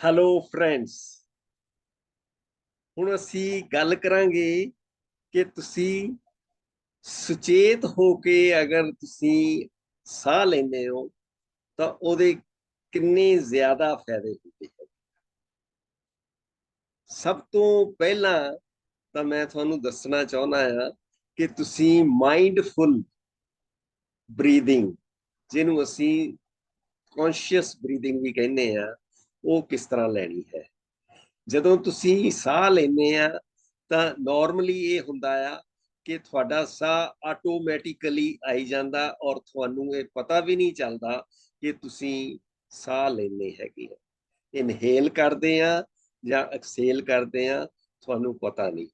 Hello friends ਹੁਣ ਅਸੀਂ ਗੱਲ ਕਰਾਂਗੇ ਕਿ ਤੁਸੀਂ ਸੁਚੇਤ ਹੋ ਕੇ ਅਗਰ ਤੁਸੀਂ ਸਾਹ ਲੈਂਦੇ ਹੋ, ਤਾਂ ਉਹਦੇ ਕਿੰਨੇ ਜ਼ਿਆਦਾ ਫਾਇਦੇ ਹੁੰਦੇ ਹਨ। ਸਭ ਤੋਂ ਪਹਿਲਾਂ ਤਾਂ ਮੈਂ ਤੁਹਾਨੂੰ ਦੱਸਣਾ ਚਾਹੁੰਦਾ ਹਾਂ ਕਿ ਤੁਸੀਂ ਮਾਈਂਡਫੁਲ ਬਰੀਦਿੰਗ ਜਿਹਨੂੰ ਅਸੀਂ ਕੌਨਸ਼ੀਅਸ ਬਰੀਦਿੰਗ ਵੀ ਕਹਿੰਦੇ ਆ ਉਹ ਕਿਸ ਤਰ੍ਹਾਂ ਲੈਣੀ ਹੈ? ਜਦੋਂ ਤੁਸੀਂ ਸਾਹ ਲੈਂਦੇ ਆ, ਤਾਂ ਨਾਰਮਲੀ ਇਹ ਹੁੰਦਾ ਆ ਕਿ ਤੁਹਾਡਾ ਸਾਹ ਆਟੋਮੈਟਿਕਲੀ ਆਈ ਜਾਂਦਾ ਔਰ ਤੁਹਾਨੂੰ ਇਹ ਪਤਾ ਵੀ ਨਹੀਂ ਚੱਲਦਾ ਕਿ ਤੁਸੀਂ ਸਾਹ ਲੈਨੇ ਹੈਗੇ ਆ ਇਨਹੇਲ ਕਰਦੇ ਆ ਜਾਂ ਐਕਸਹੇਲ ਕਰਦੇ ਆ, ਤੁਹਾਨੂੰ ਪਤਾ ਨਹੀਂ।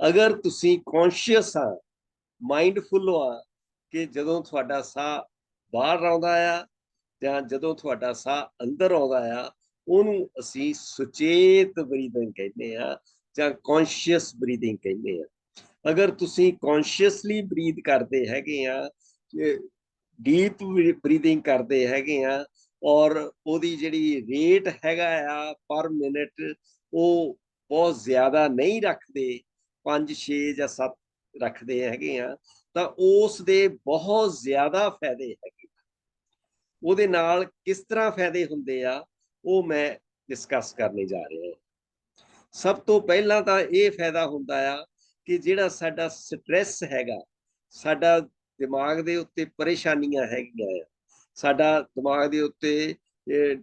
ਅਗਰ ਤੁਸੀਂ ਕੌਨਸ਼ੀਅਸ ਆ ਮਾਈਂਡਫੁਲ ਆ ਕਿ ਜਦੋਂ ਤੁਹਾਡਾ ਸਾਹ ਬਾਹਰ ਆਉਂਦਾ ਆ ਜਾਂ ਜਦੋਂ ਤੁਹਾਡਾ ਸਾਹ ਅੰਦਰ ਆਉਂਦਾ ਆ ਉਹਨੂੰ ਅਸੀਂ ਸੁਚੇਤ ਬਰੀਦਿੰਗ ਕਹਿੰਦੇ ਆ ਜਾਂ ਕੌਨਸ਼ੀਅਸ ਬਰੀਦਿੰਗ ਕਹਿੰਦੇ ਆ ਅਗਰ ਤੁਸੀਂ ਕੌਨਸ਼ੀਅਸਲੀ ਬਰੀਦ ਕਰਦੇ ਹੈਗੇ ਆ ਡੀਪ ਬਰੀਦਿੰਗ ਕਰਦੇ ਹੈਗੇ ਆ ਔਰ ਉਹਦੀ ਜਿਹੜੀ ਰੇਟ ਹੈਗਾ ਆ ਪਰ ਮਿੰਟ ਉਹ ਬਹੁਤ ਜ਼ਿਆਦਾ ਨਹੀਂ ਰੱਖਦੇ 5 6 ਜਾਂ 7 ਰੱਖਦੇ ਹੈਗੇ ਆ ਤਾਂ ਉਸ ਦੇ ਬਹੁਤ ਜ਼ਿਆਦਾ ਫਾਇਦੇ ਹੈਗੇ ਉਹਦੇ ਨਾਲ ਕਿਸ ਤਰ੍ਹਾਂ ਫਾਇਦੇ ਹੁੰਦੇ ਆ? ਉਹ ਮੈਂ ਡਿਸਕਸ ਕਰਨੇ ਜਾ ਰਿਹਾ ਹਾਂ। ਸਭ ਤੋਂ ਪਹਿਲਾਂ ਤਾਂ ਇਹ ਫਾਇਦਾ ਹੁੰਦਾ ਆ ਕਿ ਜਿਹੜਾ ਸਾਡਾ ਸਟ्रेस ਹੈਗਾ, ਸਾਡਾ ਦਿਮਾਗ ਦੇ ਉੱਤੇ ਪਰੇਸ਼ਾਨੀਆਂ ਹੈਗੀਆਂ ਆ, ਸਾਡਾ ਦਿਮਾਗ ਦੇ ਉੱਤੇ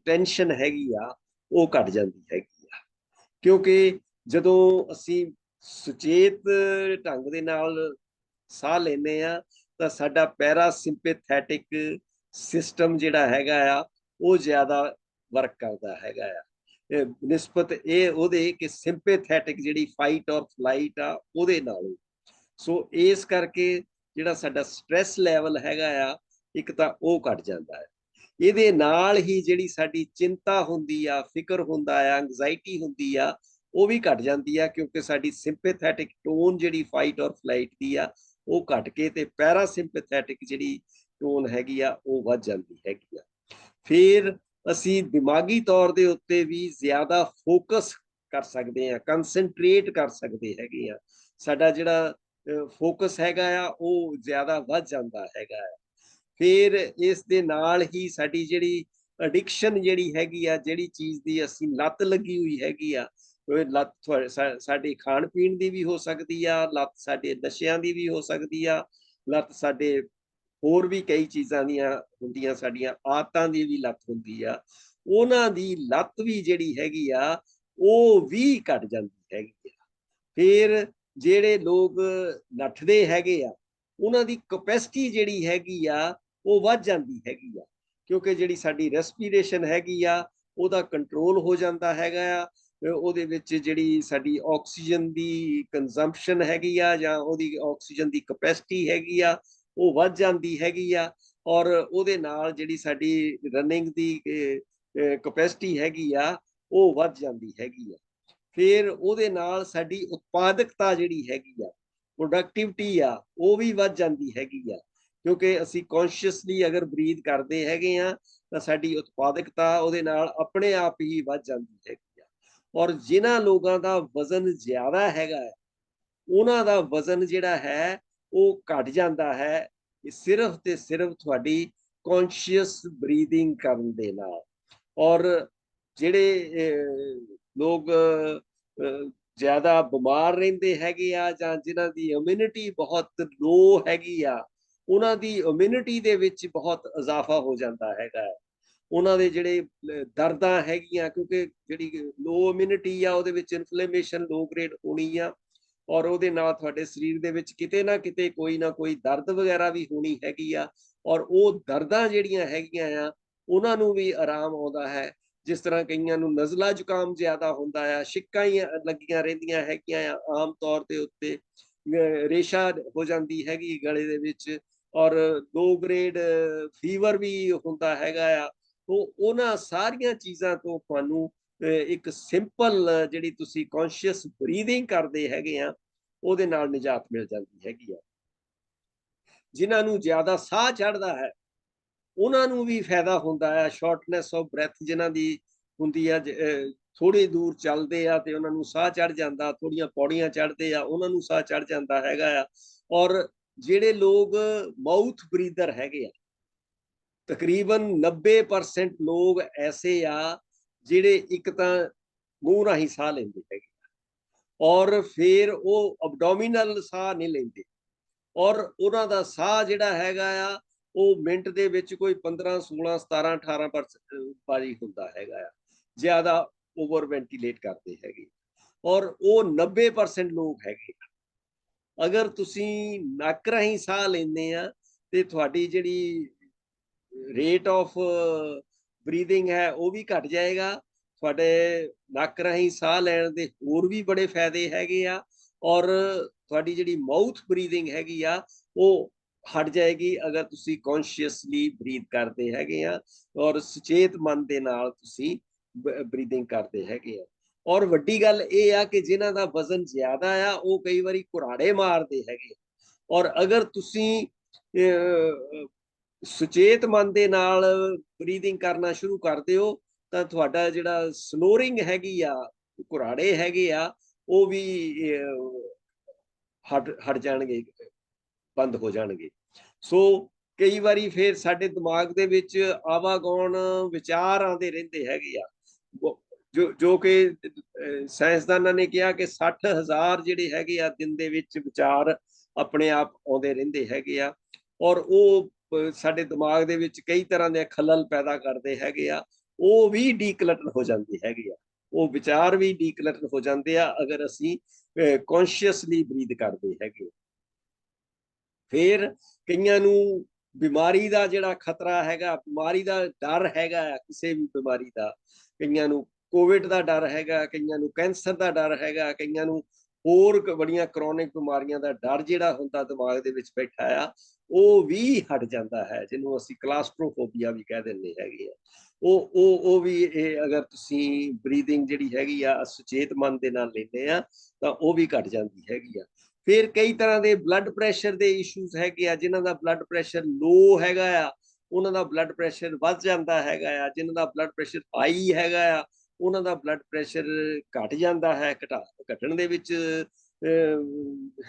ਟੈਨਸ਼ਨ ਹੈਗੀ ਆ, ਉਹ ਘਟ ਜਾਂਦੀ ਹੈਗੀ ਆ। ਕਿਉਂਕਿ ਜਦੋਂ ਅਸੀਂ ਸੁਚੇਤ ਢੰਗ ਦੇ ਨਾਲ ਸਾਹ ਲੈਨੇ ਆ, ਤਾਂ ਸਾਡਾ ਪੈਰਾਸਿੰਪੈਥੈਟਿਕ ਸਿਸਟਮ ਜਿਹੜਾ ਹੈਗਾ ਆ, ਉਹ ਜ਼ਿਆਦਾ ਵਰਕ ਕਰਦਾ ਹੈਗਾ ਆ। ਨਿਸਬਤ ਇਹ ਉਹਦੇ ਕਿ ਸਿੰਪੈਥੈਟਿਕ ਜਿਹੜੀ ਫਾਈਟ ਔਰ ਫਲਾਈਟ ਆ, ਉਹਦੇ ਨਾਲੋਂ ਸੋ ਇਸ ਕਰਕੇ ਜਿਹੜਾ ਸਾਡਾ ਸਟ्रेस ਲੈਵਲ ਹੈਗਾ ਆ, ਇੱਕ ਤਾਂ ਉਹ ਘਟ ਜਾਂਦਾ ਹੈ। ਇਹਦੇ ਨਾਲ ਹੀ ਜਿਹੜੀ ਸਾਡੀ ਚਿੰਤਾ ਹੁੰਦੀ ਆ, ਫਿਕਰ ਹੁੰਦਾ ਆ ਐਂਗਜ਼ਾਇਟੀ ਹੁੰਦੀ ਆ, ਉਹ ਵੀ ਘਟ ਜਾਂਦੀ ਆ, ਕਿਉਂਕਿ ਸਾਡੀ ਸਿੰਪੈਥੈਟਿਕ ਟੋਨ ਜਿਹੜੀ ਫਾਈਟ ਔਰ ਫਲਾਈਟ ਦੀ ਆ, ਉਹ ਘਟ ਕੇ ਤੇ ਪੈਰਾਸਿੰਪੈਥੈਟਿਕ ਜਿਹੜੀ ਟੋਨ ਹੈਗੀ ਆ, ਉਹ ਵੱਧ ਜਾਂਦੀ ਹੈਗੀ ਆ। ਫਿਰ ਅਸੀਂ ਦਿਮਾਗੀ ਤੌਰ ਦੇ ਉੱਤੇ ਵੀ ਜ਼ਿਆਦਾ ਫੋਕਸ ਕਰ ਸਕਦੇ ਹਾਂ ਕਨਸੈਂਟਰੇਟ ਕਰ ਸਕਦੇ ਹੈਗੇ ਆ ਸਾਡਾ ਜਿਹੜਾ ਫੋਕਸ ਹੈਗਾ ਆ, ਉਹ ਜ਼ਿਆਦਾ ਵੱਧ ਜਾਂਦਾ ਹੈਗਾ ਆ। ਫਿਰ ਇਸ ਦੇ ਨਾਲ ਹੀ ਸਾਡੀ ਜਿਹੜੀ ਐਡਿਕਸ਼ਨ ਜਿਹੜੀ ਹੈਗੀ ਆ, ਜਿਹੜੀ ਚੀਜ਼ ਦੀ ਅਸੀਂ ਲੱਤ ਲੱਗੀ ਹੋਈ ਹੈਗੀ ਆ, ਉਹ ਲੱਤ ਸਾਡੀ ਖਾਣ ਪੀਣ ਦੀ ਵੀ ਹੋ ਸਕਦੀ ਆ, ਲੱਤ ਸਾਡੇ ਨਸ਼ਿਆਂ ਦੀ ਵੀ ਹੋ ਸਕਦੀ ਆ, ਲੱਤ ਸਾਡੇ ਹੋਰ ਵੀ ਕਈ ਚੀਜ਼ਾਂ ਦੀਆਂ ਹੁੰਦੀਆਂ ਸਾਡੀਆਂ, ਆਦਤਾਂ ਦੀ ਵੀ ਲੱਤ ਹੁੰਦੀ ਆ, ਉਹਨਾਂ ਦੀ ਲੱਤ ਵੀ ਜਿਹੜੀ ਹੈਗੀ ਆ, ਉਹ ਵੀ ਘਟ ਜਾਂਦੀ ਹੈਗੀ ਆ। ਫਿਰ ਜਿਹੜੇ ਲੋਕ ਨੱਠਦੇ ਹੈਗੇ ਆ, ਉਹਨਾਂ ਦੀ ਕਪੈਸਿਟੀ ਜਿਹੜੀ ਹੈਗੀ ਆ, ਉਹ ਵੱਧ ਜਾਂਦੀ ਹੈਗੀ ਆ। ਕਿਉਂਕਿ ਜਿਹੜੀ ਸਾਡੀ ਰੈਸਪੀਰੇਸ਼ਨ ਹੈਗੀ ਆ, ਉਹਦਾ ਕੰਟਰੋਲ ਹੋ ਜਾਂਦਾ ਹੈਗਾ ਆ ਉਹਦੇ ਵਿੱਚ ਜਿਹੜੀ ਸਾਡੀ ਆਕਸੀਜਨ ਦੀ ਕੰਜ਼ੰਪਸ਼ਨ ਹੈਗੀ ਆ ਜਾਂ ਉਹਦੀ ਆਕਸੀਜਨ ਦੀ ਕਪੈਸਿਟੀ ਹੈਗੀ ਆ ਉਹ ਵੱਧ ਜਾਂਦੀ ਹੈਗੀ ਆ ਔਰ ਉਹਦੇ ਨਾਲ ਜਿਹੜੀ ਸਾਡੀ ਰਨਿੰਗ ਦੀ ਕਪੈਸਿਟੀ ਹੈਗੀ ਆ, ਉਹ ਵੱਧ ਜਾਂਦੀ ਹੈਗੀ ਆ। ਫਿਰ ਉਹਦੇ ਨਾਲ ਸਾਡੀ ਉਤਪਾਦਕਤਾ ਜਿਹੜੀ ਹੈਗੀ ਆ ਪ੍ਰੋਡਕਟਿਵਿਟੀ ਆ, ਉਹ ਵੀ ਵੱਧ ਜਾਂਦੀ ਹੈਗੀ ਆ। ਕਿਉਂਕਿ ਅਸੀਂ ਕੌਨਸ਼ੀਅਸਲੀ ਅਗਰ ਬਰੀਦ ਕਰਦੇ ਹੈਗੇ ਆ, ਤਾਂ ਸਾਡੀ ਉਤਪਾਦਕਤਾ ਉਹਦੇ ਨਾਲ ਆਪਣੇ ਆਪ ਹੀ ਵੱਧ ਜਾਂਦੀ ਹੈਗੀ ਆ। ਔਰ ਜਿਨ੍ਹਾਂ ਲੋਕਾਂ ਦਾ ਵਜ਼ਨ ਜ਼ਿਆਦਾ ਹੈਗਾ ਉਹਨਾਂ ਦਾ ਵਜ਼ਨ ਜਿਹੜਾ ਹੈ ਉਹ ਘਟ ਜਾਂਦਾ ਹੈ ਸਿਰਫ ਤੇ ਸਿਰਫ ਤੁਹਾਡੀ ਕੌਨਸ਼ੀਅਸ ਬਰੀਥਿੰਗ ਕਰਨ ਦੇ ਨਾਲ। ਔਰ ਜਿਹੜੇ ਲੋਕ ਜ਼ਿਆਦਾ ਬਿਮਾਰ ਰਹਿੰਦੇ ਹੈਗੇ ਆ ਜਾਂ ਜਿਨ੍ਹਾਂ ਦੀ ਇਮਿਊਨਿਟੀ ਬਹੁਤ ਲੋ ਹੈਗੀ ਆ, ਉਹਨਾਂ ਦੀ ਇਮਿਊਨਿਟੀ ਦੇ ਵਿੱਚ ਬਹੁਤ ਇਜ਼ਾਫਾ ਹੋ ਜਾਂਦਾ ਹੈਗਾ ਉਹਨਾਂ ਦੇ ਜਿਹੜੇ ਦਰਦਾਂ ਹੈਗੀਆਂ ਕਿਉਂਕਿ ਜਿਹੜੀ ਲੋ ਇਮਿਊਨਿਟੀ ਆ ਉਹਦੇ ਵਿੱਚ ਇਨਫਲੇਮੇਸ਼ਨ ਲੋ ਗ੍ਰੇਡ ਹੋਣੀ ਆ। ਔਰ ਉਹਦੇ ਨਾਲ ਤੁਹਾਡੇ ਸਰੀਰ ਦੇ ਵਿੱਚ ਕਿਤੇ ਨਾ ਕਿਤੇ ਕੋਈ ਨਾ ਕੋਈ ਦਰਦ ਵਗੈਰਾ ਵੀ ਹੋਣੀ ਹੈਗੀ ਆ, ਔਰ ਉਹ ਦਰਦਾਂ ਜਿਹੜੀਆਂ ਹੈਗੀਆਂ ਆ, ਉਹਨਾਂ ਨੂੰ ਵੀ ਆਰਾਮ ਆਉਂਦਾ ਹੈ। ਜਿਸ ਤਰ੍ਹਾਂ ਕਈਆਂ ਨੂੰ ਨਜ਼ਲਾ ਜ਼ੁਕਾਮ ਜ਼ਿਆਦਾ ਹੁੰਦਾ ਆ, ਛਿੱਕਾਂ ਹੀ ਲੱਗੀਆਂ ਰਹਿੰਦੀਆਂ ਹੈਗੀਆਂ ਆ ਆਮ ਤੌਰ ਤੇ ਉੱਤੇ। ਰੇਸ਼ਾ ਹੋ ਜਾਂਦੀ ਹੈਗੀ ਗਲੇ ਦੇ ਵਿੱਚ, ਔਰ ਲੋ ਗ੍ਰੇਡ ਫੀਵਰ ਵੀ ਹੁੰਦਾ ਹੈਗਾ ਆ। ਉਹ ਉਹਨਾਂ ਸਾਰੀਆਂ ਚੀਜ਼ਾਂ ਤੋਂ ਤੁਹਾਨੂੰ ਇੱਕ ਸਿੰਪਲ, ਜਿਹੜੀ ਤੁਸੀਂ ਕੌਨਸ਼ੀਅਸ ਬਰੀਥਿੰਗ ਕਰਦੇ ਹੈਗੇ ਆ, ਉਹਦੇ ਨਾਲ ਨਿਜਾਤ ਮਿਲ ਜਾਂਦੀ ਹੈਗੀ ਆ। ਜਿਨ੍ਹਾਂ ਨੂੰ ਜ਼ਿਆਦਾ ਸਾਹ ਚੜਦਾ ਹੈ, ਉਹਨਾਂ ਨੂੰ ਵੀ ਫਾਇਦਾ ਹੁੰਦਾ ਹੈ। ਸ਼ਾਰਟਨੈਸ ਆਫ ਬ੍ਰੈਥ ਜਿਨ੍ਹਾਂ ਦੀ ਹੁੰਦੀ ਆ ਥੋੜੀ ਦੂਰ ਚੱਲਦੇ ਆ ਤੇ ਉਹਨਾਂ ਨੂੰ ਸਾਹ ਚੜ ਜਾਂਦਾ ਥੋੜੀਆਂ ਪੌੜੀਆਂ ਚੜ੍ਹਦੇ ਆ, ਉਹਨਾਂ ਨੂੰ ਸਾਹ ਚੜ ਜਾਂਦਾ ਹੈਗਾ ਆ। ਔਰ ਜਿਹੜੇ ਲੋਕ ਮਾਊਥ ਬਰੀਦਰ ਹੈਗੇ ਆ, ਤਕਰੀਬਨ 90% ਲੋਕ ਐਸੇ ਆ ਜਿਹੜੇ ਇੱਕ ਤਾਂ ਮੂੰਹ ਰਾਹੀਂ ਸਾਹ ਲੈਂਦੇ ਹੈਗੇ ਆ। ਔਰ ਫਿਰ ਉਹ ਅਬਡੋਮੀਨਲ ਸਾਹ ਨਹੀਂ ਲੈਂਦੇ ਔਰ ਉਹਨਾਂ ਦਾ ਸਾਹ ਜਿਹੜਾ ਹੈਗਾ ਆ, ਉਹ ਮਿੰਟ ਦੇ ਵਿੱਚ ਕੋਈ 15 16 17 18 ਪਰ ਵਾਰੀ ਹੁੰਦਾ ਹੈਗਾ ਆ, ਜ਼ਿਆਦਾ ਓਵਰ ਵੈਂਟੀਲੇਟ ਕਰਦੇ ਹੈਗੇ ਔਰ ਉਹ 90% ਲੋਕ ਹੈਗੇ ਆ। ਅਗਰ ਤੁਸੀਂ ਨੱਕ ਰਾਹੀਂ ਸਾਹ ਲੈਂਦੇ ਆ ਤੇ ਤੁਹਾਡੀ ਜਿਹੜੀ ਰੇਟ ਆਫ ਬਰੀਦਿੰਗ ਹੈ, ਉਹ ਵੀ ਘਟ ਜਾਏਗਾ। ਤੁਹਾਡੇ ਨੱਕ ਰਾਹੀਂ ਸਾਹ ਲੈਣ ਦੇ ਹੋਰ ਵੀ ਬੜੇ ਫਾਇਦੇ ਹੈਗੇ ਆ। ਔਰ ਤੁਹਾਡੀ ਜਿਹੜੀ ਮਾਊਥ ਬਰੀਦਿੰਗ ਹੈਗੀ ਆ, ਉਹ ਹਟ ਜਾਏਗੀ ਅਗਰ ਤੁਸੀਂ ਕੌਨਸ਼ੀਅਸਲੀ ਬਰੀਦ ਕਰਦੇ ਹੈਗੇ ਆ। ਔਰ ਸੁਚੇਤ ਮਨ ਦੇ ਨਾਲ ਤੁਸੀਂ ਬਰੀਦਿੰਗ ਕਰਦੇ ਹੈਗੇ ਆ। ਔਰ ਵੱਡੀ ਗੱਲ ਇਹ ਆ ਕਿ ਜਿਨ੍ਹਾਂ ਦਾ ਵਜ਼ਨ ਜ਼ਿਆਦਾ ਆ, ਉਹ ਕਈ ਵਾਰੀ ਕੁਰਾੜੇ ਮਾਰਦੇ ਹੈਗੇ ਔਰ ਅਗਰ ਤੁਸੀਂ ਸੁਚੇਤ ਮਨ ਦੇ ਨਾਲ ਬਰੀਦਿੰਗ ਕਰਨਾ ਸ਼ੁਰੂ ਕਰਦੇ ਹੋ ਤਾਂ ਤੁਹਾਡਾ ਜਿਹੜਾ ਸਨੋਰਿੰਗ ਹੈਗੀ ਆ, ਘੁਰਾੜੇ ਹੈਗੇ ਆ, ਉਹ ਵੀ ਹਟ ਹਟ ਜਾਣਗੇ, ਬੰਦ ਹੋ ਜਾਣਗੇ। ਸੋ ਕਈ ਵਾਰੀ ਫਿਰ ਸਾਡੇ ਦਿਮਾਗ ਦੇ ਵਿੱਚ ਆਵਾਗੌਣ ਵਿਚਾਰ ਆਉਂਦੇ ਰਹਿੰਦੇ ਹੈਗੇ ਆ। ਜੋ ਜੋ ਕਿ ਸਾਇੰਸਦਾਨਾਂ ਨੇ ਕਿਹਾ ਕਿ 60000 ਜਿਹੜੇ ਹੈਗੇ ਆ ਦਿਨ ਦੇ ਵਿੱਚ ਵਿਚਾਰ ਆਪਣੇ ਆਪ ਆਉਂਦੇ ਰਹਿੰਦੇ ਹੈਗੇ ਆ। ਔਰ ਉਹ ਸਾਡੇ ਦਿਮਾਗ ਦੇ ਵਿੱਚ ਕਈ ਤਰ੍ਹਾਂ ਦੇ ਖਲਲ ਪੈਦਾ ਕਰਦੇ ਹੈਗੇ ਆ ਉਹ ਵੀ ਡੀਕਲਟਰ ਹੋ ਜਾਂਦੇ ਹੈਗੇ ਆ। ਉਹ ਵਿਚਾਰ ਵੀ ਡੀਕਲਟਰ ਹੋ ਜਾਂਦੇ ਆ ਅਗਰ ਅਸੀਂ ਕੌਨਸ਼ੀਅਸਲੀ ਬਰੀਥ ਕਰਦੇ ਹੈਗੇ ਫਿਰ ਕਈਆਂ ਨੂੰ ਬਿਮਾਰੀ ਦਾ ਜਿਹੜਾ ਖਤਰਾ ਹੈਗਾ ਬਿਮਾਰੀ ਦਾ ਡਰ ਹੈਗਾ ਆ, ਕਿਸੇ ਵੀ ਬਿਮਾਰੀ ਦਾ। ਕਈਆਂ ਨੂੰ ਕੋਵਿਡ ਦਾ ਡਰ ਹੈਗਾ ਕਈਆਂ ਨੂੰ ਕੈਂਸਰ ਦਾ ਡਰ ਹੈਗਾ ਕਈਆਂ ਨੂੰ ਹੋਰ ਬੜੀਆਂ ਕ੍ਰੋਨਿਕ ਬਿਮਾਰੀਆਂ ਦਾ ਡਰ ਜਿਹੜਾ ਹੁੰਦਾ ਦਿਮਾਗ ਦੇ ਵਿੱਚ ਬੈਠਾ ਆ, ਉਹ ਵੀ ਹਟ ਜਾਂਦਾ ਹੈ, ਜਿਹਨੂੰ ਅਸੀਂ ਕਲਾਸਟ੍ਰੋਫੋਬੀਆ ਵੀ ਕਹਿ ਦਿੰਦੇ ਹੈਗੇ ਆ। ਉਹ ਉਹ ਉਹ ਵੀ ਇਹ ਅਗਰ ਤੁਸੀਂ ਬਰੀਥਿੰਗ ਜਿਹੜੀ ਹੈਗੀ ਆ ਸੁਚੇਤ ਮਨ ਦੇ ਨਾਲ ਲੈਂਦੇ ਆ, ਤਾਂ ਉਹ ਵੀ ਘਟ ਜਾਂਦੀ ਹੈਗੀ ਆ। ਫਿਰ ਕਈ ਤਰ੍ਹਾਂ ਦੇ ਬਲੱਡ ਪ੍ਰੈਸ਼ਰ ਦੇ ਇਸ਼ੂਜ਼ ਹੈਗੇ ਆ ਜਿਨ੍ਹਾਂ ਦਾ ਬਲੱਡ ਪ੍ਰੈਸ਼ਰ ਲੋ ਹੈਗਾ ਆ, ਉਹਨਾਂ ਦਾ ਬਲੱਡ ਪ੍ਰੈਸ਼ਰ ਵੱਧ ਜਾਂਦਾ ਹੈਗਾ ਆ ਜਿਨ੍ਹਾਂ ਦਾ ਬਲੱਡ ਪ੍ਰੈਸ਼ਰ ਹਾਈ ਹੈਗਾ ਆ, ਉਹਨਾਂ ਦਾ ਬਲੱਡ ਪ੍ਰੈਸ਼ਰ ਘਟ ਜਾਂਦਾ ਹੈ, ਘਟਾ ਘਟਣ ਦੇ ਵਿੱਚ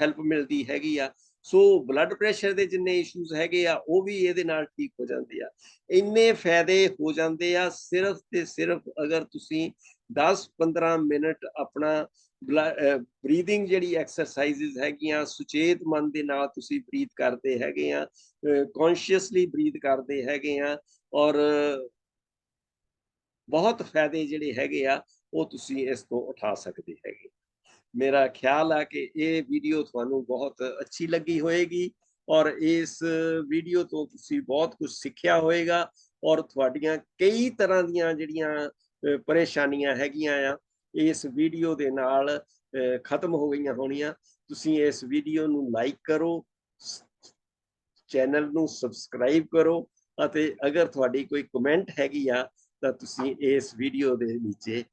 ਹੈਲਪ ਮਿਲਦੀ ਹੈਗੀ ਆ। ਸੋ ਬਲੱਡ ਪ੍ਰੈਸ਼ਰ ਦੇ ਜਿੰਨੇ ਇਸ਼ੂਜ਼ ਹੈਗੇ ਆ, ਉਹ ਵੀ ਇਹਦੇ ਨਾਲ ਠੀਕ ਹੋ ਜਾਂਦੇ ਆ। ਇੰਨੇ ਫਾਇਦੇ ਹੋ ਜਾਂਦੇ ਆ, ਸਿਰਫ ਤੇ ਸਿਰਫ ਅਗਰ ਤੁਸੀਂ 10-15 ਮਿੰਟ ਆਪਣਾ ਬਰੀਥਿੰਗ ਜਿਹੜੀ ਐਕਸਰਸਾਈਜ਼ਸ ਹੈਗੀਆਂ, ਸੁਚੇਤ ਮਨ ਦੇ ਨਾਲ ਤੁਸੀਂ ਬਰੀਥ ਕਰਦੇ ਹੈਗੇ ਆ ਕੌਨਸ਼ੀਅਸਲੀ ਬਰੀਥ ਕਰਦੇ ਹੈਗੇ ਆ, ਔਰ ਬਹੁਤ ਫਾਇਦੇ ਜਿਹੜੇ ਹੈਗੇ ਆ, ਉਹ ਤੁਸੀਂ ਇਸ ਤੋਂ ਉਠਾ ਸਕਦੇ ਹੈਗੇ। ਮੇਰਾ ਖਿਆਲ ਆ ਕਿ ਇਹ ਵੀਡੀਓ ਤੁਹਾਨੂੰ ਬਹੁਤ ਅੱਛੀ ਲੱਗੀ ਹੋਏਗੀ ਔਰ ਇਸ ਵੀਡੀਓ ਤੋਂ ਤੁਸੀਂ ਬਹੁਤ ਕੁਝ ਸਿੱਖਿਆ ਹੋਏਗਾ ਔਰ ਤੁਹਾਡੀਆਂ ਕਈ ਤਰ੍ਹਾਂ ਦੀਆਂ ਜਿਹੜੀਆਂ ਪਰੇਸ਼ਾਨੀਆਂ ਹੈਗੀਆਂ ਆ ਇਸ ਵੀਡੀਓ ਦੇ ਨਾਲ ਖਤਮ ਹੋ ਗਈਆਂ ਹੋਣੀਆਂ ਤੁਸੀਂ ਇਸ ਵੀਡੀਓ ਨੂੰ ਲਾਈਕ ਕਰੋ ਚੈਨਲ ਨੂੰ ਸਬਸਕ੍ਰਾਈਬ ਕਰੋ ਅਤੇ ਅਗਰ ਤੁਹਾਡੀ ਕੋਈ ਕਮੈਂਟ ਹੈਗੀ ਆ ਤਾਂ ਤੁਸੀਂ ਇਸ ਵੀਡੀਓ ਦੇ ਨੀਚੇ